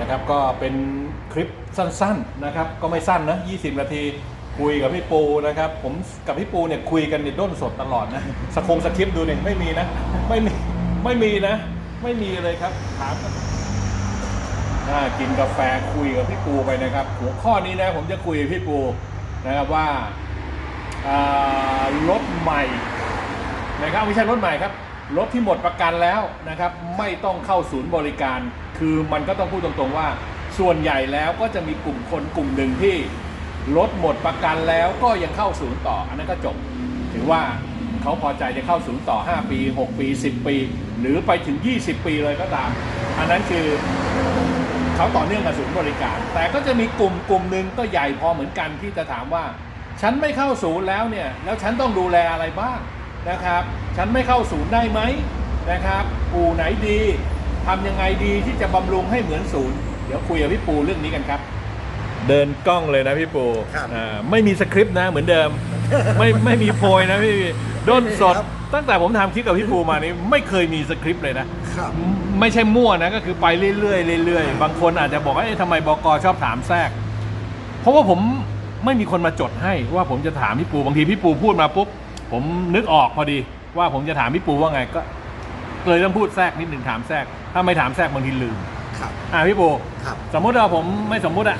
นะครับก็เป็นคลิปสั้นๆนะครับก็ไม่สั้นนะ 20 นาทีคุยกับพี่ปูนะครับผมกับพี่ปูเนี่ยคุยกันในด้นสดตลอดนะสคงสคริปต์ดูเนี่ยไม่มีนะไม่มีไม่มีนะ ไม่มีเลยครับถามน่ากินกาแฟคุยกับพี่ปูไปนะครับ หัวข้อนี้นะผมจะคุยกับพี่ปูนะครับว่ารถใหม่นะครับไม่ใช่รถใหม่ครับ รถที่หมดประกันแล้วนะครับไม่ต้องเข้าศูนย์บริการ คือมันก็ต้องพูดตรงๆว่า ส่วนใหญ่แล้วก็จะมีกลุ่มคนกลุ่มหนึ่งที่รถหมดประกันแล้วก็ยังเข้าศูนย์ต่ออันนั้นก็จบ ถือว่าเขาพอใจจะเข้าศูนย์ต่อ 5 ปี 6 ปี 10 ปี หรือไปถึง 20 ปีเลยก็ตาม อันนั้นคือเขาต่อเนื่องกับศูนย์บริการ แต่ก็จะมีกลุ่มกลุ่มหนึ่งก็ใหญ่พอเหมือนกันที่จะถามว่า ฉันไม่เข้าศูนย์แล้วเนี่ยแล้วฉันต้องดูแลอะไรบ้าง นะครับ ฉันไม่เข้าศูนย์ได้ไหมนะครับปูไหนดีทำยังไงดีที่จะบำรุงให้เหมือนศูนย์เดี๋ยวคุยกับพี่ปูเรื่องนี้กันครับ เดินกล้องเลยนะพี่ปูครับ อ่าไม่มีสคริปต์นะเหมือนเดิม ไม่ไม่มีโพยนะพี่ด้นสด ครับ ตั้งแต่ผมทำคลิปกับพี่ปูมานี้ไม่เคยมีสคริปต์เลยนะ ครับ ไม่ใช่มั่วนะ ก็คือไปเรื่อยๆเรื่อยๆ บางคนอาจจะบอกว่าเอ๊ะทำไมบกชอบถามแทรก เพราะว่าผมไม่มีคนมาจดให้ว่าผมจะถามพี่ปูบางทีพี่ปูพูดมาปุ๊บ ผมนึกออกพอดีว่าผมจะถามพี่ปูว่าไงก็เลยต้องพูดแทรกนิดหนึ่งถามแทรก ถ้าไม่ถามแทรกบางทีลืม ครับ อะพี่ปูครับ สมมุติว่าผมไม่สมมุติอะ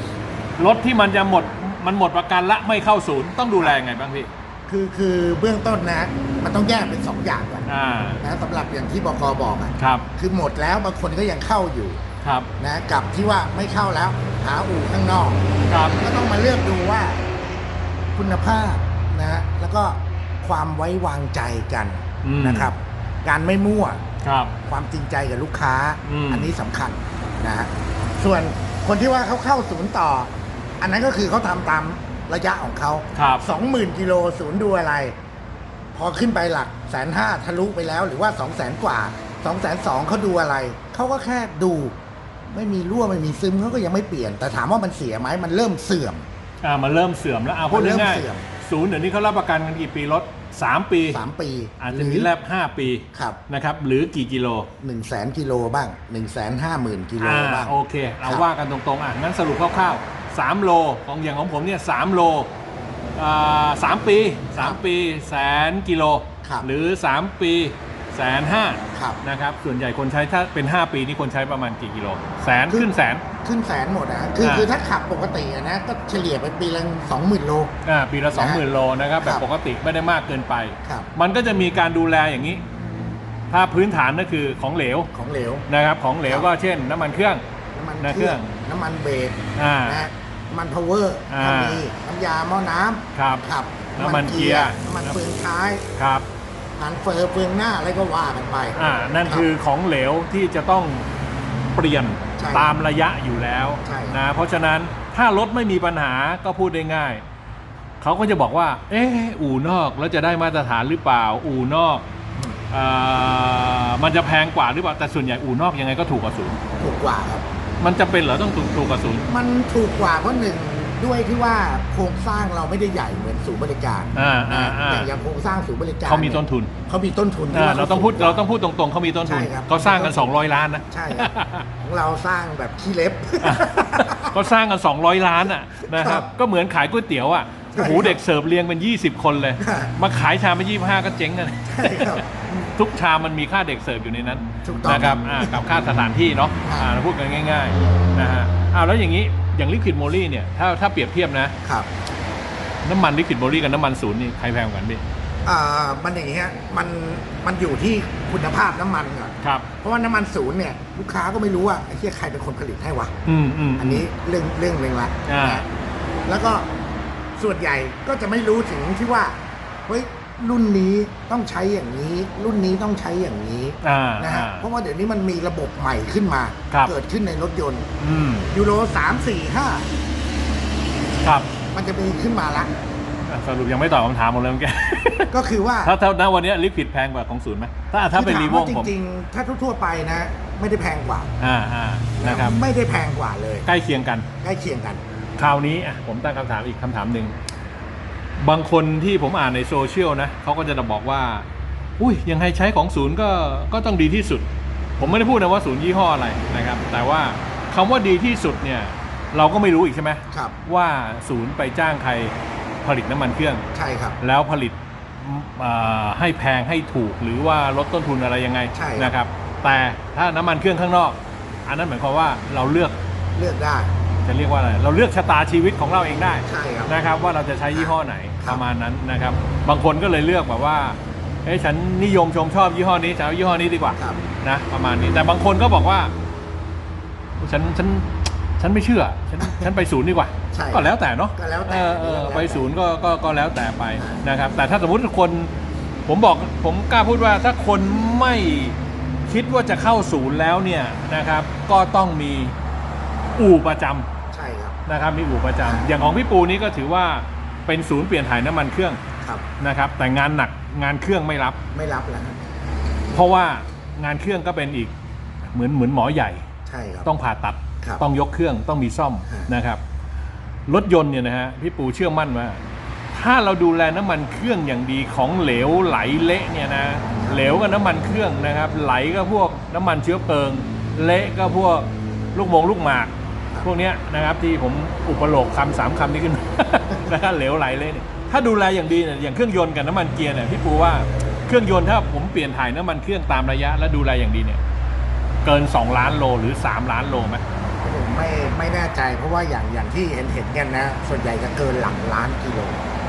รถที่มันจะหมดมันหมดประกันละไม่เข้าศูนย์ต้องดูแลยังไงบ้างพี่ คือคือเบื้องต้นนะ มันต้องแยกเป็นสองอย่างก่อนอ่า นะสำหรับอย่างที่บกบอกอะครับ คือหมดแล้วบางคนก็ยังเข้าอยู่ครับ นะกับที่ว่าไม่เข้าแล้ว หาอู่ข้างนอก ครับ ก็ต้องมาเลือกดูว่าคุณภาพนะแล้วก็ ความไว้วางใจกันอืม นะครับ การไม่มั่ว ครับ ความจริงใจกับลูกค้าอืม นนี้สำคัญนะฮะส่วนคนที่ว่าเขาเข้าศูนย์ต่อ อันนั้นก็คือเขาทำตามระยะของเขาครับ สองหมื่นกิโลศูนย์ดูอะไร พอขึ้นไปหลักแสนห้าทะลุไปแล้ว หรือว่าสองแสนกว่าสองแสนสองเขาดูอะไร เขาก็แค่ดู ไม่มีรั่วไม่มีซึมเขาก็ยังไม่เปลี่ยน แต่ถามว่ามันเสียไหมมันเริ่มเสื่อม อ่ามันเริ่มเสื่อมแล้วอ่าพูดมันเริ่มง่ายเสื่อม ๆศูนย์เดี๋ยวนี้เขารับประกันกันกี่ปีรถ สามปีสามปีอาจจะมีแลบห้าปีครับนะครับ หรือกี่กิโลหนึ่งแสนกิโลบ้างหนึ่งแสนห้าหมื่นกิโลอ่าบ้างโอเค เราครับว่ากันตรงๆ อะ งั้นสรุปคร่าวๆสามโลของอย่างของผมเนี่ยสามโลอ่าสามปีสามปีแสนกิโลครับหรือสามปี แสนห้าครับ นะครับส่วนใหญ่คนใช้ถ้าเป็น 5 ปีนี่คนใช้ประมาณกี่กิโลแสนคือขึ้นแสน ขึ้นแสนหมดนะคืออ่า คือถ้าขับปกติอะนะก็เฉลี่ยไปปีละสองหมื่นโล อ่าปีละนะสองหมื่นโลนะครับแบบครับ ปกติไม่ได้มากเกินไป ครับมันก็จะมีการดูแลอย่างนี้ ถ้าพื้นฐานก็คือของเหลวของเหลว นะครับของเหลวครับ ก็เช่น น้ำมันเครื่อง น้ำมันนะเครื่องเครื่อง น้ำมันเบรกอ่า นะน้ำมันพาวเวอร์อ่าถ้ามีน้ำยาหม้อน้ำครับครับน้ำมันเกียร์ น้ำมันเฟืองท้าย ครับ น้ำมันเฟอร์เฟืองหน้าอะไรก็ว่ากันไป อ่านั่นครับคือของเหลวที่จะต้องเปลี่ยนใช่ตามระยะอยู่แล้วใช่ นะเพราะฉะนั้นถ้ารถไม่มีปัญหาก็พูดได้ง่าย เขาก็จะบอกว่า เอ๊ะอู่นอกแล้วจะได้มาตรฐานหรือเปล่า อู่นอกอ่ามันจะแพงกว่าหรือเปล่าแต่ส่วนใหญ่อู่นอกยังไงก็ถูกกว่าศูนย์ถูกกว่าครับ มันจะเป็นเหรอต้องถูกถูกกว่าศูนย์ มันถูกกว่าเพราะหนึ่ง ด้วยที่ว่าโครงสร้างเราไม่ได้ใหญ่เหมือนศูนย์บริการอ่านะอ่าอ่าอย่างอย่างโครงสร้างศูนย์บริการเขามีต้นทุนเขามีต้นทุนที่อ่าว่ เราต้องพูดสูกว่เราต้องพูดตรงๆ เขามีต้นทุนใช่ครับ เขาสร้างกัน 200 ล้านนะใช่ครับของเราสร้างแบบขี้เล็บ เขาสร้างกัน 200 ล้านอะนะคครัรับบก็เหมือนขายก๋วยเตี๋ยวอะใช่โอ้โหครับเด็กเสิร์ฟเรียงเป็น 20 คนเลยครับมาขายชามไป25ก็เจ๊งกัน ใช่ครับ ทุกชามมันมีค่าเด็กเสิร์ฟอยู่ในนั้นถูกต้องนะครับอ่ากับค่าสถานที่เนาะครับอ่าเราพูดกันง่าย ๆนะฮะอ้าวแล้วอย่างนี้ อย่างลิควิดโมลี่เนี่ยถ้าถ้าเปรียบเทียบนะ ครับ น้ำมันลิควิดโมลี่กับน้ำมันศูนย์นี่ใครแพงกว่ากันพี่ อ่ามันอย่างเงี้ยมันมันอยู่ที่คุณภาพน้ำมันก่อนครับ เพราะว่าน้ำมันศูนย์เนี่ยลูกค้าก็ไม่รู้ว่าไอ้ที่ใครเป็นคนผลิตให้วะ อืมอืม อันนี้เรื่องเรื่องหนึ่งละอ่า นะแล้วก็ส่วนใหญ่ก็จะไม่รู้ถึงที่ว่าเฮ้ย รุ่นนี้ต้องใช้อย่างนี้ รุ่นนี้ต้องใช้อย่างนี้อ่านะฮะอ่า เพราะว่าเดี๋ยวนี้มันมีระบบใหม่ขึ้นมา ครับ เกิดขึ้นในรถยนต์อืมยูโรสามสี่ห้าครับมันจะมีขึ้นมาละ อะสรุปยังไม่ตอบคำถามผมเลยเมื่อกี้ ก็คือว่าถ้าถ้าณวันนี้ลิควิดแพงกว่าของศูนย์ไหมถ้าถ้าเป็นคือรีถามโวว่างจผมริงๆ ถ้าทั่วๆไปนะ ไม่ได้แพงกว่า อ่าอ่านะครับ ไม่ได้แพงกว่าเลย ใกล้เคียงกัน ใกล้เคียงกัน คราวนี้อะผมตั้งคำถามอีกคำถามหนึ่ง บางคนที่ผมอ่านในโซเชียลนะเขาก็จะบอกว่า อุ้ยยังไงใช้ของศูนย์ก็ก็ต้องดีที่สุด ผมไม่ได้พูดนะว่าศูนย์ยี่ห้ออะไรนะครับ แต่ว่าคำว่าดีที่สุดเนี่ย เราก็ไม่รู้อีกใช่ไหมครับว่าศูนย์ไปจ้างใครผลิตน้ำมันเครื่องใช่ครับ แล้วผลิตอ่าให้แพงให้ถูกหรือว่าลดต้นทุนอะไรยังไงใช่ครับนะครับ แต่ถ้าน้ำมันเครื่องข้างนอก อันนั้นหมายความว่าเราเลือกเลือกได้ จะเรียกว่าอะไรเราเลือกชะตาชีวิตของเราเองได้ใช่ครับ นะครับ ว่าเราจะใช้ยี่ห้อไหนครัปบระมาณนั้นนะครับ บางคนก็เลยเลือกแบบว่าเอ้ยฉันนิยมชมชอบยี่ห้อนี้จะเอายี่ห้อนี้ดีกว่าครับ นะ ประมาณนี้แต่บางคนก็บอกว่า ฉันฉันฉันไม่เชื่อ ฉันฉันไปศูนย์ดีกว่า ใช่ก็แล้วแต่เนาะก็แล้วแต่เออเออแล้วแต่ไปศูนย์ก็ก็ก็แล้วแต่ไปอ่าน นะครับ แต่ถ้าสมมติคน ผมบอกผมกล้าพูดว่าถ้าคนไม่คิดว่าจะเข้าศูนย์แล้วเนี่ยนะครับ ก็ต้องมีอู่ประจำใช่ครับ นะครับมีอู่ประจำอย่างของพี่ปูนี้ก็ถือว่าเป็นศูนย์เปลี่ยนถ่ายน้ำมันเครื่องครับ นะครับ แต่งานหนักงานเครื่องไม่รับ ไม่รับแล้วครับเพราะว่างานเครื่องก็เป็นอีกเหมือนเหมือนหมอใหญ่ ใช่ครับ ต้องผ่าตัดครับต้องยกเครื่องต้องมีซ่อมฮะ นะครับ รถยนต์เนี่ยนะฮะพี่ปูเชื่อมั่นว่า ถ้าเราดูแลน้ำมันเครื่องอย่างดีของเหลวไหลเละเนี่ยนะเหลวกับน้ำมันเครื่องนะครับ ไหลก็พวกน้ำมันเชื้อเพลิง เละก็พวกลูกมงลูกหมาก พวกเนี้ยนะครับที่ผมอุปโลกคำสามคำนี้ขึ้นนะครับเหลวไหลเละเนี่ยถ้าดูแลอย่างดีเนี่ยอย่างเครื่องยนต์กับน้ำมันเกียร์เนี่ยพี่ปูว่าเครื่องยนต์ถ้าผมเปลี่ยนถ่ายน้ำมันเครื่องตามระยะ และดูแลอย่างดีเนี่ยเกิน 2 ล้านโลหรือ 3 ล้านโลไหมผมไม่ไม่แน่ใจเพราะว่าอย่างอย่างที่เห็นเห็นกันนะ ส่วนใหญ่จะเกินหลักล้านกิโล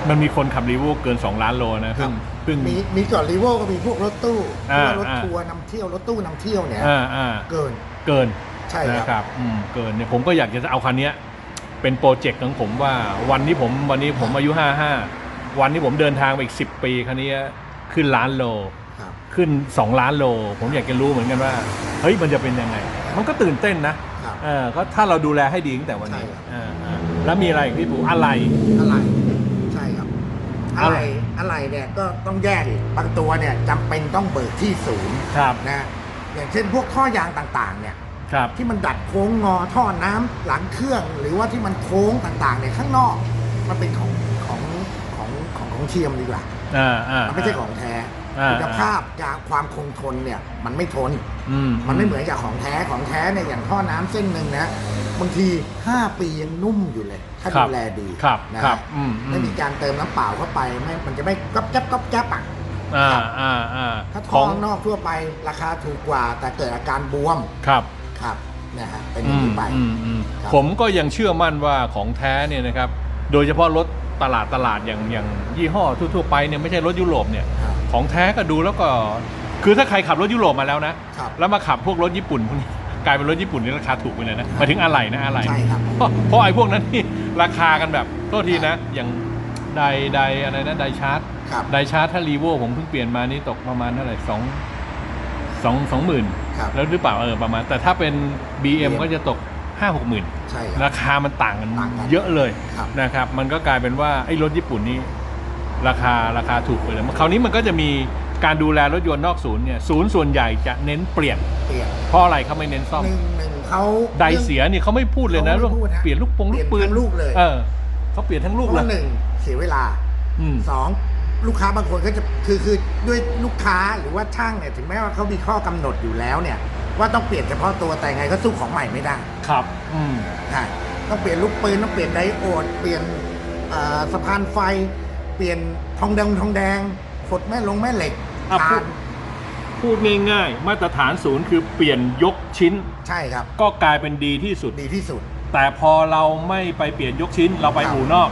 มันมีคนขับรีโวเกิน 2 ล้านโลนะเพิ่งเพิ่งมีมีก่อนรีโวก็มีพวกรถตู้พอ่าวกรถอ่าทัวร์นำเที่ยวรถตู้นำเที่ยวเนี่ยอ่าอ่าเกินเกิน ใช่ครับ นะครับอืมเกินเนี่ยผมก็อยากจะเอาคันเนี้ยเป็นโปรเจกต์ของผมว่า วันที่ผมวันนี้ผมอายุ 55 วันที่ผมเดินทางไปอีก 10 ปีคันนี้ขึ้นล้านโล ครับ ขึ้น 2 ล้านโล ผมอยากจะรู้เหมือนกันว่า เฮ้ยมันจะเป็นยังไง มันก็ตื่นเต้นนะครับ เออก็ถ้าเราดูแลให้ดีตั้งแต่วันนี้ใช่ครับอ่าอ่าแล้วมีอะไรอีกพี่ปูอะไร อะไร ใช่ครับ อะอะไร ไรอะไรเนี่ยก็ต้องแยกอีกบางตัวเนี่ยจำเป็นต้องเบิกที่ศูนย์ครับ นะอย่างเช่นพวกท่อยางต่างๆเนี่ย ครับที่มันดัดโค้งงอท่อน้ำหลังเครื่อง หรือว่าที่มันโค้งต่างๆเนี่ยข้างนอก มันเป็นของของของของของเทียมดีกว่าอ่าอ่ามันไม่ใช่ของแท้อ่าคุณภาพจากความคงทนเนี่ยมันไม่ทนอืมมันไม่เหมือนกับของแท้ของแท้เนี่ยอย่างท่อน้ำเส้นหนึ่งนะบางที 5 ปียังนุ่มอยู่เลย ถ้าครัดูบแลดีครับนะครับอืมอืมไม่มีการเติมน้ำเปล่าเข้าไปไม่มันจะไม่ก๊อบแจ๊บก๊อบแจ๊บอะอ่าอ่าอ่าถ้าขท่อองข้างนอกทั่วไปราคาถูกกว่า แต่เกิดอาการบวมครับ ครับนะฮะเป็นออืย่างมนี้ไป อืมอืมครับ ผมก็ยังเชื่อมั่นว่าของแท้เนี่ยนะครับ โดยเฉพาะรถตลาดตลาดอย่างอย่างยี่ห้อทั่วๆไปเนี่ยไม่ใช่รถยุโรปเนี่ย ครับ ของแท้ก็ดูแล้วก็ คือถ้าใครขับรถยุโรปมาแล้วนะ ครับ แล้วมาขับพวกรถญี่ปุ่นพวกนี้กลายเป็นรถญี่ปุ่นนี่ราคาถูกไปเลยนะหมายถึงอะไรนะอะไรใช่ครับ เพราะเพราะไอ้พวกนั้นนี่ราคากันแบบโทษทีนะ อย่างไดไดอะไรนะไดชาร์จครับ ไดชาร์จถ้ารีโวผมเพิ่งเปลี่ยนมานี่ตกประมาณเท่าไหร่สอง สองสองหมื่นครับ แล้วหรือเปล่าเออประมาณ แต่ถ้าเป็น BM ก็จะตกห้าหกหมื่นใช่ครับ ราคามันต่างกันต่างกันเยอะเลยครับ นะครับ มันก็กลายเป็นว่า ไอ้รถญี่ปุ่นนี่ราคาราคาถูกไปเลยคราวนี้มันก็จะมีการดูแลรถยนต์นอกศูนย์เนี่ยศูนย์ส่วนใหญ่จะเน้นเปลี่ยน เปลี่ยนเพราะอะไรเขาไม่เน้นซ่อม หนึ่งหนึ่งเขา ไดเสียนี่เขาไม่พูดเลยนะเขาไม่เรื่องพูดฮะเปลี่ยนลูกปงลูกปืเปลี่นยนทั้งลูกเลย เออเขาเปลี่ยนทั้งเพลูกราะเลว่ายหนึ่งเสียเวลาอืม สอง ลูกค้าบางคนก็จะคือคือด้วยลูกค้าหรือว่าช่างเนี่ยถึงแม้ว่าเขามีข้อกำหนดอยู่แล้วเนี่ย ว่าต้องเปลี่ยนเฉพาะตัวแต่ไงก็สู้ของใหม่ไม่ได้ครับอืมใช่ต้องเปลี่ยนลูกปืนต้องเปลี่ยนไดโอด เปลี่ยนเอ่อสะพานไฟ เปลี่ยนทองแดงทองแดงฝดแม่ลงแม่เหล็กอะพูทาดนพูดง่ายๆ มาตรฐานศูนย์คือเปลี่ยนยกชิ้น ใช่ครับ ก็กลายเป็นดีที่สุด ดีที่สุด แต่พอเราไม่ไปเปลี่ยนยกชิ้น เราไปครับอู่นอก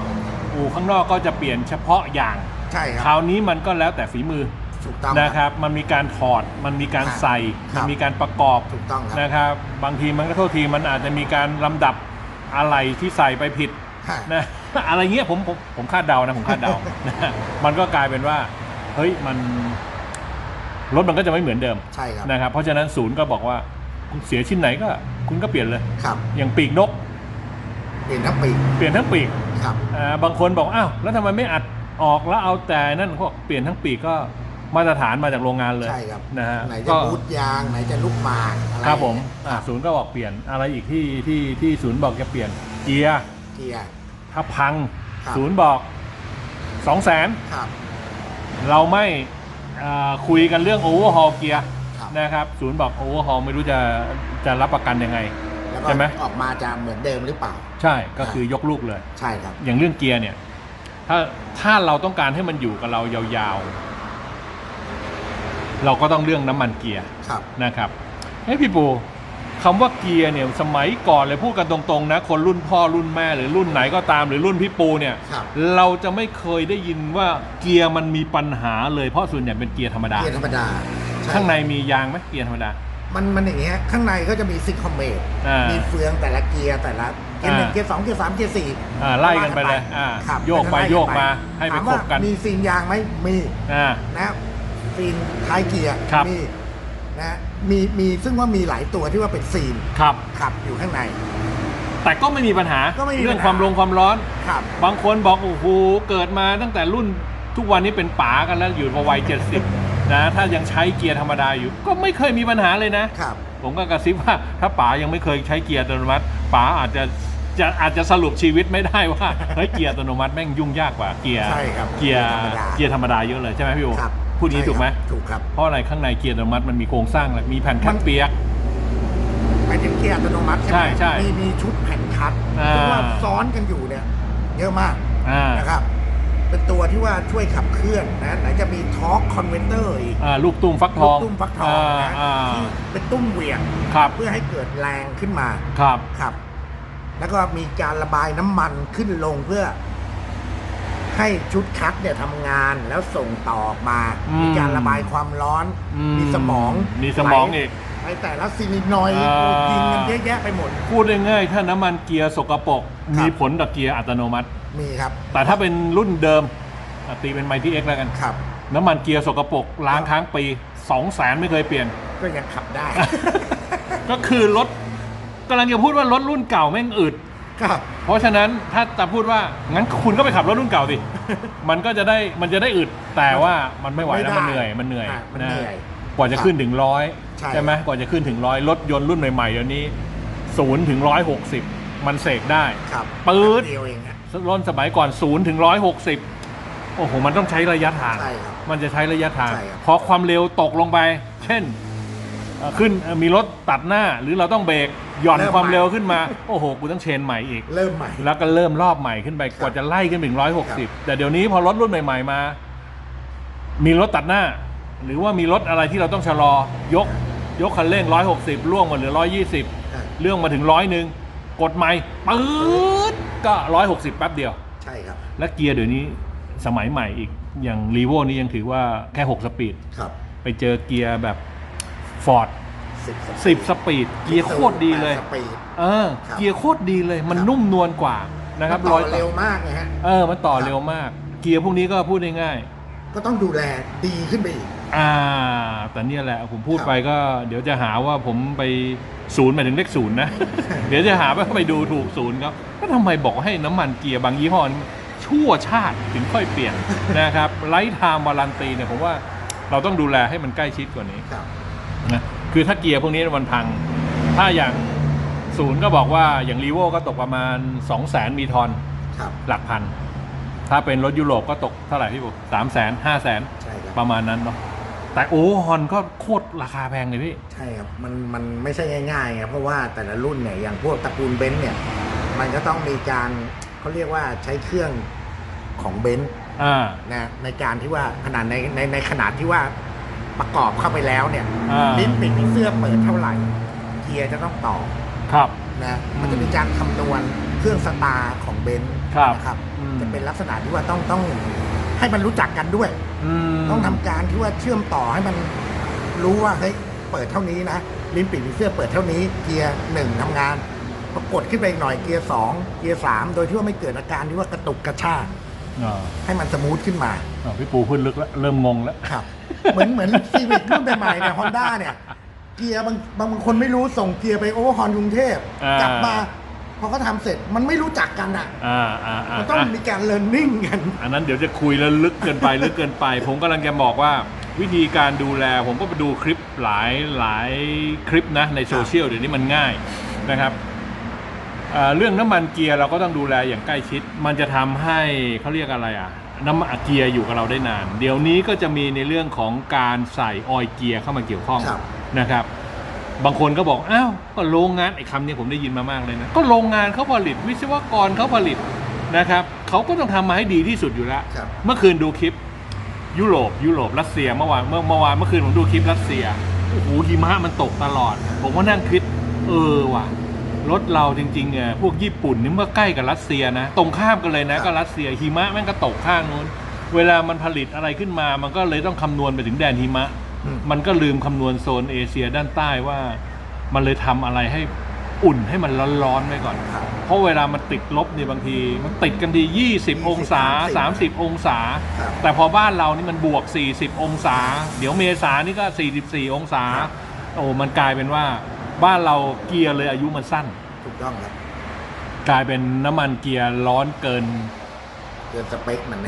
อู่ข้างนอกก็จะเปลี่ยนเฉพาะอย่าง ใช่คครับราวนี้มันก็แล้วแต่ฝีมือถูกต้องนะครับ มันมีการถอด มันมีการครับใส่ครัมันบมีการประกอบถูกต้องครับนะครับ บางทีมันก็โทษทีมันอาจจะมีการลำดับอะไรที่ใส่ไปผิดฮะนะอะไรเงี้ยผมผมผมคาดเดานะผมคาดเดานะมันก็กลายเป็นว่า เฮ้ยมันรถมันก็จะไม่เหมือนเดิมใช่ครับนะครับ เพราะฉะนั้นศูนย์ก็บอกว่าคุณเสียชิ้นไหนก็ คุณก็เปลี่ยนเลยครับ อย่างปีกนก เปลี่ยนทั้งปีเปลี่ยนทั้งปีกครับอ่าบางคนบอกอ้าวแล้วทำไมไม่อัด ออกแล้วเอาแต่นั่นพวกเปลี่ยนทั้งปีกก็มาตรฐานมาจากโรงงานเลยใช่ครับนะฮะไหนจะก็บูทยางไหนจะลูกหมากอะไรครับผมเนี่ยอ่าศูนย์ก็บอกเปลี่ยนอะไรอีกที่ที่ที่ศูนย์บอกจะเปลี่ยนเกียร์เกียร์ถ้าพังครับศูนย์บอกสองแสนครับเราไม่อ่าคุยกันเรื่องโอเวอร์ฮอลเกียร์ครับนะครับ ศูนย์บอกโอเวอร์ฮอลไม่รู้จะจะรับประกันยังไงแล้วก็ใช่ไหมออกมาจะเหมือนเดิมหรือเปล่า ใช่ก็คือยกลูกเลย ใช่ครับ อย่างเรื่องเกียร์เนี่ย ถ้าถ้าเราต้องการให้มันอยู่กับเรายาวๆ เราก็ต้องเรื่องน้ำมันเกียร์ครับนะครับเฮ้ยพี่ปูคำว่าเกียร์เนี่ยสมัยก่อนเลยพูดกันตรงๆนะ คนรุ่นพ่อรุ่นแม่หรือรุ่นไหนก็ตามหรือรุ่นพี่ปูเนี่ย ครับเราจะไม่เคยได้ยินว่าเกียร์มันมีปัญหาเลยเพราะส่วนใหญ่เป็นเกียร์ธรรมดา เกียร์ธรรมดาช่ข้างในมียางไหมเกียร์ธรรมดา มันมันอย่างเงี้ยข้างในก็จะมีซิกคอมเมตอ่ามีมีเฟืองแต่ละเกียร์แต่ละเกียร์หนึ่งอ่า เกียร์สองเกียร์สามเกียร์สี่อ่าไล่กันไปเลยอ่าครับโยกไปล่นโยกมาให้ไปถามครว่าบกันมีซีนยางไหมมีอ่า นะซีนท้ายเกียร์ครับ มีนะมีมีซึ่งว่ามีหลายตัวที่ว่าเป็นซีนครับ ขับอยู่ข้างใน แต่ก็ไม่มีปัญหาก็ไม่มีเรื่องปัญหาความลงความร้อนครับ บางคนบอกโอ้โหเกิดมาตั้งแต่รุ่นทุกวันนี้เป็นป๋ากันแล้วอยู่ประวัย70 นะถ้ายังใช้เกียร์ธรรมดาอยู่ก็ไม่เคยมีปัญหาเลยนะ ครับ ผมก็กระซิบว่าถ้าป๋ายังไม่เคยใช้เกียร์อัตโนมัติป๋าอาจจะจะอาจจะสรุปชีวิตไม่ได้ว่าเฮ้ยเกียร์อัตโนมัติแม่งยุ่งยากกว่าเกียร์ใช่ครับเกียร์ธรรมดาเกียร์ธรรมดาเยอะเลยใช่ไหมพี่โอครับพูดนี้ใช่ถูกไหมครับถูกครับเพราะอะไรข้างในเกียร์อัตโนมัติมันมีโครงสร้างอะไรมีแผ่นคัมัดนเปียกไปถึงเกียร์อัตโนมัติใช่ไหมใช่ใช่มีมีชุดแผ่นคัดอ่าซึ่งว่าซ้อนกันอยู่เนี่ยเยอะมากอ่า นะครับ เป็นตัวที่ว่าช่วยขับเคลื่อนนะไหนจะมีทอร์คคอนเวนเตอร์อีกอ่าลูกตุ้มฟักทลูอกงตุ้มฟักทองนะอ่าที่เป็นตุ้มเหวี่ยง ครับเพื่อให้เกิดแรงขึ้นมาครับ ครับ แล้วก็มีการระบายน้ำมันขึ้นลงเพื่อ ให้ชุดคัดเนี่ยทำงานแล้วส่งต่อออกมา อืม มีการระบายความร้อน อืมีสมองมีสมองไหลอีก ไปแต่ละซีนิกนอยด์อ่ายิงกันเยอะแยะไปหมด พูดง่ายๆถ้าน้ำมันเกียร์สกปรกครับ มีผลต่อเกียร์อัตโนมัติ มีครับแต่ถ้าเป็นรุ่นเดิมอะตีเป็นไมที่เอ็กแล้วกัน ครับ น้ำมันเกียร์สกปรกล้างค้างปี2 0 0แสนไม่เคยเปลี่ยน ก็ยังขับได้ ก็คือรถกำลังจะพูดว่ารถรุ่นเก่าแม่งอึดครับ เพราะฉะนั้นถ้าจะพูดว่างั้นคุณก็ไปขับรถรุ่นเก่าสิ มันก็จะได้มันจะได้อึดแต่ว่ามันไม่ไหวแล้วมันเหนื่อยมันเหนื่อยะมันนะเหนื่อยกว่าจะขึ้นถึงร้อยใช่ ไหมกว่าจะขึ้นถึงร้อยรถยนต์รุ่นใหม่ๆเดี๋ยวนี้ศูนย์ถึงร้อยหกสิบมันเสกได้ ครับปื๊ดเดียวเองฮะ รุ่นสมัยก่อนศูนย์ถึงร้อยหกสิบโอ้โห มันต้องใช้ระยะทาง ใช่ครับ มันจะใช้ระยะทางใช่ครับ พอความเร็วตกลงไป เช่นเอ่อขึ้นเอ่อมีรถตัดหน้า หรือเราต้องเบรกหย่อนความเร็วขึ้นมา โอ้โห กูต้องเชนใหม่อีก เริ่มใหม่ แล้วก็เริ่มรอบใหม่ขึ้นไปครับกว่าจะไล่ขึ้นถึงร้อยหกครัสิบบแต่เดี๋ยวนี้พอรถรุ่นใหม่ ๆ มา มีรถตัดหน้า หรือว่ามีรถอะไรที่เราต้องชะลอยก ยกคันเร่งร้อยหกสิบล่วงมาเหลือร้อยยี่สิบอะเรื่องมาถึงร้อยหนึ่ง กดใหม่ปื๊ดก็ร้อยหกสิบแป๊บเดียว ใช่ครับ และเกียร์เดี๋ยวนี้สมัยใหม่อีกอย่างรีโวนี่ยังถือว่าแค่6สปีด ครับไปเจอเกียร์แบบฟอร์ดสิบ10สปีด เกียร์โคตรดีเลย สปีด เออ ครับเกียร์โคตรดีเลย มันครับ นุ่มนวลกว่านะครับต่ร้ออยเร็วมากไงฮะ เออ มันต่อครับ เร็วมาก เกียร์พวกนี้ก็พูดง่ายก็ต้องดูแลดีขึ้นไปอีกๆ อ่า แต่เนี่ยแหละผมพูดครับไปก็เดี๋ยวจะหาว่าผมไปศูนย์หมายถึงเลขศูนย์นะ เดี๋ยวจะหาว่าไปดูถูกศูนย์ครับก็ทำไมบอกให้น้ำมันเกียร์บางยี่ห้อนี่ชั่วชาติถึงค่อยเปลี่ยนนะครับไลท์ไทม์วารันตีเนี่ยผมว่าเราต้องดูแลให้มันใกล้ชิดกว่านี้ครับนะคือถ้าเกียร์พวกนี้มันพัง ถ้าอย่างศูนย์ก็บอกว่าอย่างรีโวก็ตกประมาณ 2 0 0แสนมีทอนครับหลักพัน ถ้าเป็นรถยุโรปก็ตกเท่าไหร่พี่บุ๊สามแสนห้าแสนใช่ครับประมาณนั้นเนาะ แต่โอ้ฮอนก็โคตรราคาแพงเลยพี่ ใช่ครับ มันมันไม่ใช่ง่ายๆครับเพราะว่าแต่ละรุ่นเนี่ยอย่างพวกตระกูลเบนซ์เนี่ย มันก็ต้องมีการเขาเรียกว่าใช้เครื่องของเบนซ์อ่า นะในการที่ว่าขนาดในในในขนาดที่ว่าประกอบเข้าไปแล้วเนี่ยอ่า ลิ้นปิดเสื้อเปิดเท่าไหร่ เกียร์จะต้องต่อครับ นะมันจะมีการคำนวณเครื่องสตาร์ของเบนซ์ครับนะครับ อืม จะเป็นลักษณะที่ว่าต้องต้อง ให้มันรู้จักกันด้วยอืมต้องทำการที่ว่าเชื่อมต่อให้มันรู้ว่าเฮ้ยเปิดเท่านี้นะลิ้นปิดผีเสื้อเปิดเท่านี้ เกียร์หนึ่งทำงานพอกดขึ้นไปอีกหน่อยเกียร์สองเกียร์สามโดยที่ว่าไม่เกิดอาการที่ว่ากระตุกกระชากอ่าให้มันสมูทขึ้นมาอ่าพี่ปูพูดลึกแล้วเริ่มงงแล้วครับ เหมือนเหมือนซีวิกรุ่นใหม่ๆเนี่ยฮอนด้าเนี่ย เกียร์บางบางบางคนไม่รู้ส่งเกียร์ไปโอเวอร์ฮอนกรุงเทพอ่ากกลับมา พอเขาทำเสร็จมันไม่รู้จักกันอะอ่าอ่าอ่ามันต้องอะมีการเรียนรู้กันอันนั้นเดี๋ยวจะคุยแล้วลึกเกินไปลึกเกินไป ผมกำลังจะบอกว่าวิธีการดูแลผมก็ไปดูคลิปหลายหลายคลิปนะในโซเชียลเดี๋ยวนี้มันง่ายนะครับเอ่อเรื่องน้ำมันเกียร์เราก็ต้องดูแลอย่างใกล้ชิด มันจะทำให้เขาเรียกอะไรอะน้ำมันเกียร์อยู่กับเราได้นาน เดี๋ยวนี้ก็จะมีในเรื่องของการใส่ออยล์เกียร์เข้ามาเกี่ยวข้องครับนะครับ บางคนก็บอกอ้าวก็โรงงานไอ้คำเนี้ผมได้ยินมามากเลยนะ ก็โรงงานเขาผลิตวิศวกรเขาผลิตนะครับเขาก็ต้องทำมาให้ดีที่สุดอยู่แล้ว ครับ เมื่อคืนดูคลิป ยุโรปยุโรปรัสเซียเมื่อวานเมื่อเมื่อวานเมื่อคืนผมดูคลิปรัสเซียโอ้โหหิมะมันตกตลอด ผมก็นั่งคิด เออว่ะรถเราจริงๆเนี่ยพวกญี่ปุ่นนี่เมื่อใกล้กับรัสเซียนะ ตรงข้ามกันเลยนะครับก็รัสเซียหิมะแม่งก็ตกข้างนู้น เวลามันผลิตอะไรขึ้นมา มันก็เลยต้องคำนวณไปถึงแดนหิมะอื มมันก็ลืมคำนวณโซนเอเชียด้านใต้ว่า มันเลยทำอะไรให้อุ่นให้มันร้อนๆไว้ก่อนครับเพราะเวลามันติดลบเนี่ยบางที มันติดกันดี 20 องศา 30 องศาครับแต่พอบ้านเรานี่มันบวก 40 องศา เดี๋ยวเมษานี่ก็ 44 องศาครับโอ้มันกลายเป็นว่า บ้านเราเกียร์เลยอายุมันสั้น ถูกต้องครับ กลายเป็นน้ำมันเกียร์ร้อนเกิน เกินสเปคมัน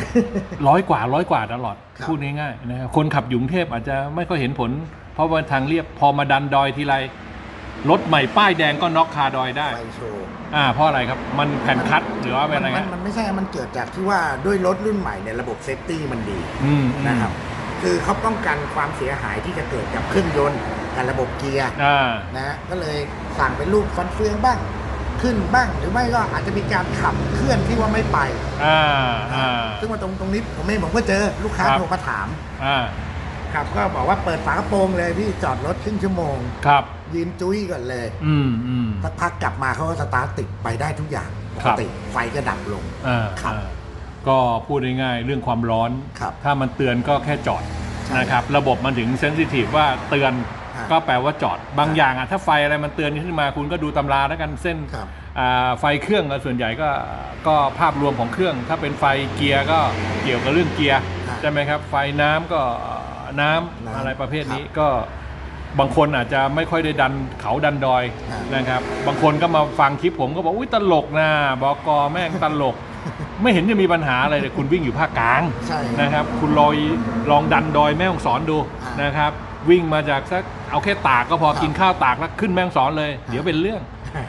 ร้อยกว่าร้อยกว่าตลอดครับ พูดง่ายๆนะครับคนขับอยู่กรุงเทพอาจจะไม่ค่อยเห็นผล เพราะว่าทางเรียบพอมาดันดอยทีไรรถใหม่ป้ายแดงก็น็อกคาดอยได้ ไฟโชว์อ่าเพราะอะไรครับมันแผ่นคัดหรือว่าเป็นอะไรมัฮะมันไม่ใช่ มันเกิดจากที่ว่าด้วยรถรุ่นใหม่เนี่ยระบบเซฟตี้มันดีอืมอืมนะครับ คือเขาป้องกันความเสียหายที่จะเกิดกับเครื่องยนต์กับระบบเกียร์อ่า นะฮะก็เลยสั่งเป็นรูปฟันเฟืองบ้าง ขึ้นบ้าง หรือไม่ก็อาจจะมีการขับเคลื่อนที่ว่าไม่ไปอ่าอ่า ซึ่งมาตรงตรงนี้ผมเองผมก็เจอลูกค้าครับ โทรมาถามอ่าครับก็บอกว่าเปิดฝากระโปรงเลยพี่จอดรถครึ่งชั่วโมง ครับ ยืนจุ้ยก่อนเลยอืมอืม สักพักกลับมาเขาก็สตาร์ทติดไปได้ทุกอย่างปคกรับติไฟก็ดับลง อ่าครับ อ่าก็พูดง่ายๆเรื่องความร้อน ครับ ถ้ามันเตือนก็แค่จอดใช่ นะครับ ระบบมันถึงเซนซิทีฟว่าเตือนครับ ก็แปลว่าจอดบางครับอย่างอะถ้าไฟอะไรมันเตือนขึ้นมาคุณก็ดูตำราแล้วกันเส้นครับอ่าไฟเครื่องก็ส่วนใหญ่ก็ก็ภาพรวมของเครื่อง ถ้าเป็นไฟเกียร์ก็เกี่ยวกับเรื่องเกียร์ครับใช่ไหมครับ ไฟน้ำก็น้ำน้ำอะไรประเภทนี้ครับก็บางคนอาจจะไม่ค่อยได้ดันเขาดันดอยครับนะครับ บางคนก็มาฟังคลิปผมก็บอกอุ้ยตลกนะบอกอแม่งตลก ไม่เห็นจะมีปัญหาอะไรเลยคุณวิ่งอยู่ภาคกลางใช่นะครับ คุณลอยลองดันดอยแม่ฮ่องสอนดูอ่านนะครับ วิ่งมาจากสักเอาแค่ตากก็พอครับกินข้าวตากแล้วขึ้นแม่ฮ่องสอนเลย เดี๋ยวเป็นเรื่อง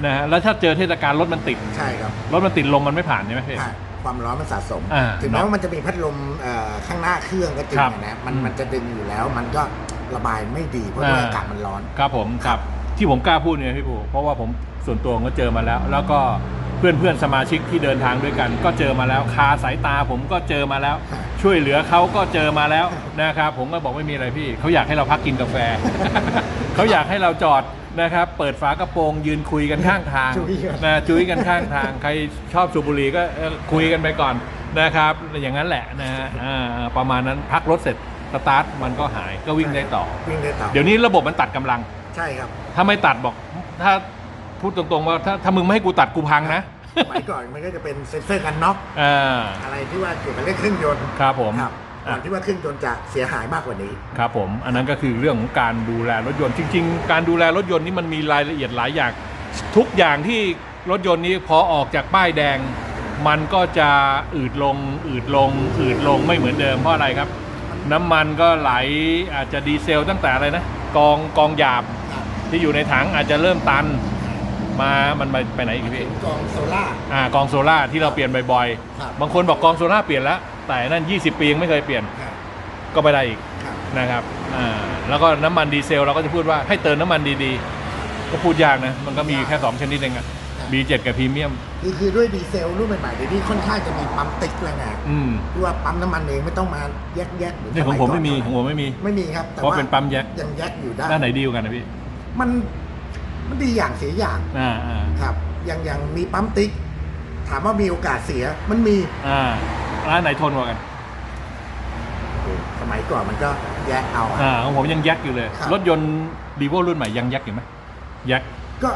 นะฮะแล้วถ้าเจอเทศกาลรถมันติดใช่ครับรถมันติดลมมันไม่ผ่านใช่ไหมพี่อะความร้อนมันสะสมอ่าถึงแม้ว่ามันจะมีพัดลมเอ่อข้างหน้าเครื่องก็จริงครับนะมันอืมมันจะดึงอยู่แล้วมันก็ระบายไม่ดีเพราะอ่าว่าอากาศมันร้อน ครับผมครับที่ผมกล้าพูดเนี่ยพี่ปูเพราะว่าผมส่วนตัวผมก็เจอมาแล้ว แล้วก็ เพื่อนเพื่อนๆสมาชิกที่เดินทางด้วยกัน ก็เจอมาแล้วคาสายตาผมก็เจอมาแล้วครับช่วยเหลือเขาก็เจอมาแล้วนะครับผมก็บอกไม่มีอะไรพี่เขาอยากให้เราพักกินกาแฟ เขาอยากให้เราจอดนะครับเปิดฝากระโปรงยืนคุยกันข้างทางจุ๊ยกันนะจุ้ยกันข้างทาง ใครชอบสูบบุหรี่ก็เอ่อคุยกันไปก่อนนะครับ อย่างนั้นแหละนะฮะอ่าประมาณนั้นพักรถเสร็จสตาร์ทมันก็หายก็วิ่งได้ต่อวิ่งได้ต่อเดี๋ยวนี้ระบบมันตัดกำลังใช่ครับ ถ้าไม่ตัดบอกถ้า พูดตรงๆว่าถ้าถ้ามึงไม่ให้กูตัดกูพังนะสมัยก่อนมันก็จะเป็นเซ็นเซอร์กันน็อกอ่า อะไรที่ว่าเกี่ยวกับเรื่องเครื่องยนต์ครับผมครับก่อนที่ว่าเครื่องยนต์จะเสียหายมากกว่านี้ ครับผม อันนั้นก็คือเรื่องของการดูแลรถยนต์ จริง ๆ การดูแลรถยนต์นี่มันมีรายละเอียดหลายอย่าง ทุกอย่างที่รถยนต์นี้พอออกจากป้ายแดง มันก็จะอืดลง อืดลง อืดลงไม่เหมือนเดิมเพราะอะไรครับ น้ำมันก็ไหลอาจจะดีเซลตั้งแต่อะไรนะกองกองหยาบ ที่อยู่ในถังอาจจะเริ่มตัน มามันไปไปไหนอีกพี่กองโซล่า อ่ากองโซล่าที่เราเปลี่ยนบ่อยครับ ๆบางคนบอกกองโซล่าเปลี่ยนแล้ว แต่นั่น 20 ปียังไม่เคยเปลี่ยนครับก็ไม่ได้อีกครับนะครับอ่าแล้วก็น้ำมันดีเซลเราก็จะพูดว่าให้เติมน้ำมันดีๆ ก็พูดยากนะมันก็มีแค่2ชนิดเองอะ B7 กับพรีเมียมคือคือด้วยดีเซลรุ่นใหม่ๆเดี๋ยวนี้ค่อนข้างจะมีปั๊มติ๊กแล้วไงอืมที่ว่าปั๊มน้ำมันเองไม่ต้องมาแยกแยกหรือนี่ของผมไม่มีสของก่ผมไม่มี ไม่มีครับแต่เพราะว่าเป็นปั๊มแยก ยังแยกอยู่ได้ ด้านไหนดีกว่ากันนะพี่ มัน มันดีอย่างเสียอย่างอ่าอ่าครับยังยังมีปั๊มติ๊ก ถามว่ามีโอกาสเสียมันมีอ่าร้านไหนทนกว่ากันสมัยก่อนมันก็แยกเอาอะอ่าของผมยังแยกอยู่เลยครับรถยนต์ดีโวรุ่นใหม่ยังแยกอยู่ไหมแยกก็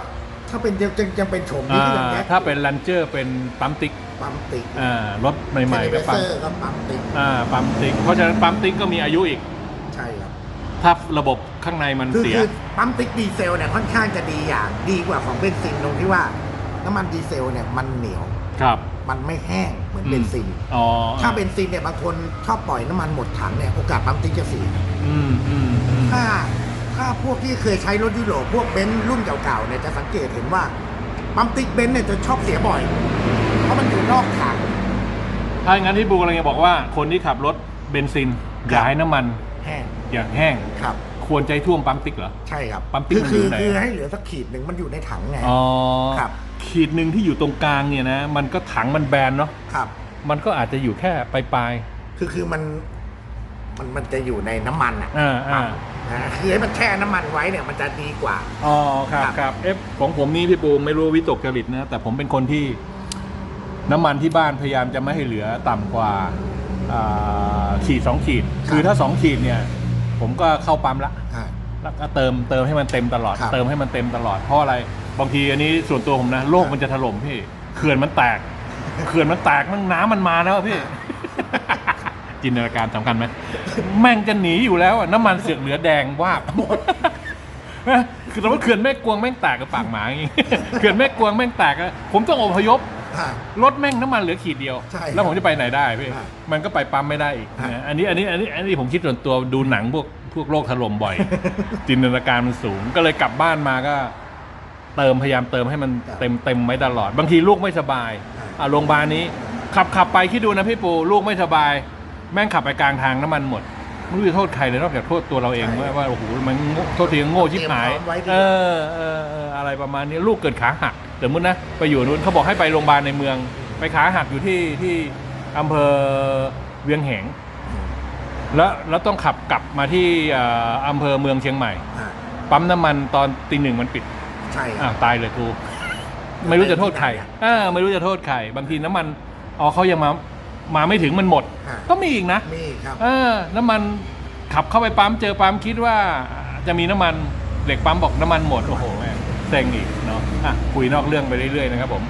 ถ้าเป็นยังยังยังเป็นโฉมนี้อ่าก็ยังแยกถ้าเป็นลันเจอร์เป็นปั๊มติ๊กปั๊มติ๊กอ่ารถใหม่ๆเซก็เลปั๊เซมอร์ก็ปั๊มติ๊กอ่าปั๊มติ๊กเพราะฉะนั้นปั๊มติ๊กก็มีอายุอีกใช่ครับ ถ้าระบบข้างในมันคือเสีย คือปั๊มติ๊กดีเซลเนี่ยค่อนข้างจะดีอย่างดีกว่าของเบนซินตรงที่ว่า น้ำมันดีเซลเนี่ยมันเหนียว ครับมันไม่แห้งเหมือนอืมเบนซิน อ๋อถ้าเบนซินเนี่ยบางคนชอบปล่อยน้ำมันหมดถังเนี่ยโอกาสปั๊มติ๊กจะเสีย อืมอืมอืม ถ้าถ้าพวกที่เคยใช้รถยุโรปพวกเบนซ์รุ่นเก่าๆเนี่ยจะสังเกตเห็นว่าปั๊มติ๊กเบนซ์เนี่ยจะชอบเสียบ่อย เพราะมันอยู่นอกถัง ถ้าอย่างนั้นที่บูกำลังจะบอกว่าคนที่ขับรถเบนซินครับอย่าให้น้ำมัน แห้งอย่าแห้ง ครับ ควรใจท่วมปั๊มติ๊กเหรอ ใช่ครับปั๊มติ๊กคือมันอยู่ไหนคือคือให้เหลือสักขีดหนึ่งมันอยู่ในถังไง อ๋อครับ ขีดหนึ่งที่อยู่ตรงกลางเนี่ยนะ มันก็ถังมันแบนเนาะ ครับ มันก็อาจจะอยู่แค่ปลายปลายคือคือมันมันมันจะอยู่ในน้ำมันอะอ่าอ่านะคือให้มันแช่น้ำมันไว้เนี่ยมันจะดีกว่าๆอ๋อครับครับครับเอฟของผมนี่พี่ปูไม่รู้วิตกจริตนะ แต่ผมเป็นคนที่ น้ำมันที่บ้านพยายามจะไม่ให้เหลือต่ำกว่าอ่า ขีดสองขีด คือถ้าสองขีดเนี่ย ผมก็เข้าปั๊มละอ่าแล้วก็เติมเติมให้มันเต็มตลอดครับเติมให้มันเต็มตลอดเพราะอะไรบางทีอันนี้ส่วนตัวผมนะโลกมันจะถล่มพี่เขื่อนมันแตกเขื่อนมันแตกมันน้ำมันมาแล้วพี่จินตนาการสำคัญไหมแม่งจะหนีอยู่แล้วอะน้ำมันเสือกเหลือแดงวาบหมดคือสมมติเขื่อนแม่กวงแม่งแตกกับปากหมาอย่างงี้เขื่อนแม่กวงแม่งแตกอะผมต้องอพยพอ่า รถแม่งน้ำมันเหลือขีดเดียวใช่แล้วผมจะไปไหนได้พี่อ่ามันก็ไปปั๊มไม่ได้อีกอ่านะอันนี้อันนี้อันนี้อันนี้ผมคิดส่วนตัวดูหนังพวกพวกโลกถล่มบ่อย จินตนาการมันสูง ก็เลยกลับบ้านมาก็ เติมพยายามเติมให้มันครับเต็มเต็มไว้ตลอด บางทีลูกไม่สบายอ่าอะโรงพยาบาลนี้ ขับขับไปคิดดูนะพี่ปูลูกไม่สบาย แม่งขับไปกลางทางน้ำมันหมด ไม่รู้จะโทษใครเลยนอกจากโทษตัวเราเองว่าว่าโอ้โหมันโง่โทษทีโง่ชิบหายเตรียมพร้อมไว้ดี เออเออเอออะไรประมาณนี้ลูกเกิดขาหักสมมตินะไปอยู่นู้นเขาบอกให้ไปโรงพยาบาลในเมือง ไปขาหักอยู่ที่ที่อำเภอเวียงแหง แล้วแล้วต้องขับกลับมาที่เอ่ออำเภอเมืองเชียงใหม่ อ่าปั๊มน้ำมันตอนตีหนึ่งมันปิดใช่อะตายเลยกูไม่รู้จะโทษใครอ่าไม่รู้จะโทษใครบางทีน้ำมันอ๋อเขายังมา มาไม่ถึงมันหมดอ่าก็มีอีกนะมีครับ เออน้ำมันขับเข้าไปปั๊มเจอปั๊มคิดว่าจะมีน้ำมันเหล็กปั๊มบอกน้ำมันหมดโอ้โหแม่งเซ็งอีกเนาะอะคุยนอกเรื่องไปเรื่อยๆนะครับผม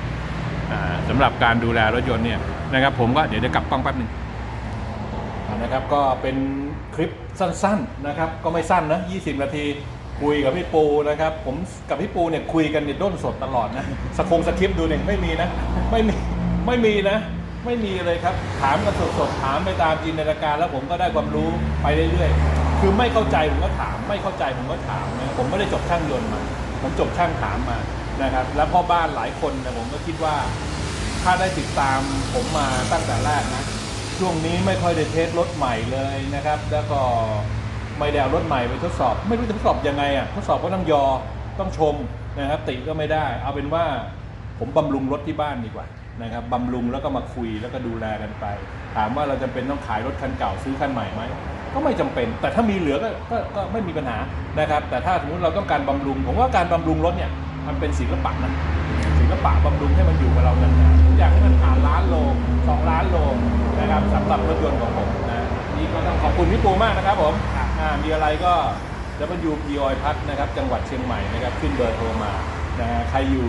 อ่าสำหรับการดูแลรถยนต์เนี่ยนะครับ ผมก็เดี๋ยวจะกลับกล้องแป๊บหนึ่ง นะครับก็เป็นคลิปสั้นๆนะครับก็ไม่สั้นนะ20 นาทีคุยกับพี่ปูนะครับ ผมกับพี่ปูเนี่ยคุยกันในด้นสดตลอดนะสคงสคริปต์ดูเนี่ยไม่มีนะ ไม่มีไม่มีนะ ไม่มีเลยครับ ถามกันสดๆ ถามไปตามจินตนาการ แล้วผมก็ได้ความรู้ไปเรื่อยๆ คือไม่เข้าใจผมก็ถาม ไม่เข้าใจผมก็ถามนะผมไม่ได้จบช่างยนต์มา ผมจบช่างถามมานะครับ แล้วพ่อบ้านหลายคนนะผมก็คิดว่า ถ้าได้ติดตามผมมาตั้งแต่แรกนะ ช่วงนี้ไม่ค่อยได้เทสรถใหม่เลยนะครับ แล้วก็ไม่ได้เอารถใหม่ไปทดสอบ ไม่รู้จะทดสอบยังไงอะ ทดสอบก็ต้องยอ ต้องชมนะครับ ติก็ไม่ได้ เอาเป็นว่าผมบำรุงรถที่บ้านดีกว่า นะครับบำรุงแล้วก็มาคุยแล้วก็ดูแลกันไป ถามว่าเราจำเป็นต้องขายรถคันเก่าซื้อคันใหม่ไหมก็ไม่จำเป็น แต่ถ้ามีเหลือก็ก็ก็ไม่มีปัญหานะครับ แต่ถ้าสมมติเราต้องการบำรุง ผมว่าการบำรุงรถเนี่ยมันเป็นศิลปะนะศิลปะบำรุงให้มันอยู่กับเรานานๆผมอยากให้มันผ่านล้านโลสองล้านโลนะครับสำหรับรถยนต์ของผมนะนี่ก็ต้องขอบคุณพี่ปูมากนะครับผมอ่ามีอะไรก็จะมาอยู่พีออยพัทนะครับจังหวัดเชียงใหม่นะครับขึ้นเบอร์โทรมานะฮะใครอยู่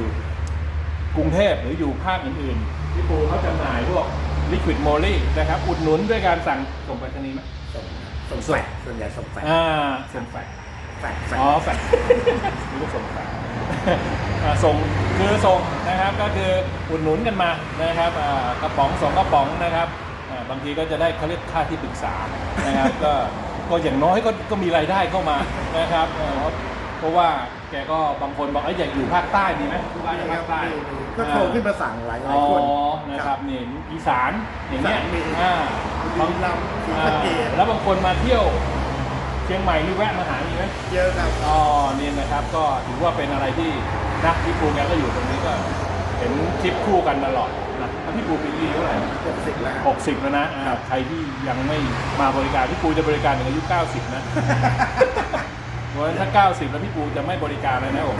กรุงเทพหรืออยู่ภาคอื่นๆพี่ปูเขาจำหน่ายพวกลิควิดโมลี่นะครับอุดหนุนด้วยการสั่งส่งไปรษณีย์ไหมส่งส่งแฟกซ์ส่วนใหญ่ส่งแฟกซ์อ่าส่งแฟกซ์แฟกซ์แฟกซ์อ๋อแฟกซ์นึกว่าส่งแฟกซ์อ่าส่งคือส่งนะครับก็คืออุดหนุนกันมานะครับอ่ากระป๋องสองกระป๋องนะครับอ่าบางทีก็จะได้เขาเรียกค่าที่ปรึกษานะครับก็ก็อย่างน้อยก็ก็มีรายได้เข้ามานะครับ เอ่อเพราะเพราะว่าแกก็บางคนบอกไอ้ยอยากอยู่ภาคใต้ดีไหมที่บ้านอยู่ภาคใต้ก็โทรขึ้นมาสั่งหลายหอ๋ลายอคน นะครับนี่อีสานอย่างเงี้ยอีสานมี อ่าบุรีรัมย์ศรีสะเกษอ่าแล้วบางคนมาเที่ยวเชียงใหม่นี่แวะมาหามีไหม เยอะครับ อ๋อนี่นะครับก็ถือว่าเป็นอะไรที่นะพี่ปูแกก็อยู่ตรงนี้ก็เห็นคลิปคู่กันตลอดนะแล้วพี่ปูปีนี้อายุเท่าไหร่หกสิบแล้วหกสิบแล้วนะอ่าใครที่ยังไม่มาบริการพี่ปูจะบริการถึงอายุเก้าสิบนะ เพราะฉะนั้นถ้าเก้าสิบแล้วพี่ปูจะไม่บริการแล้วนะผม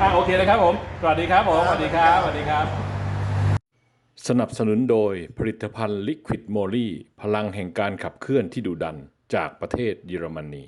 อ่าโอเคเลยครับผม สวัสดีครับผม สวัสดีครับ สวัสดีครับ สนับสนุนโดยผลิตภัณฑ์ลิควิดโมลี่พลังแห่งการขับเคลื่อนที่ดุดันจากประเทศเยอรมนี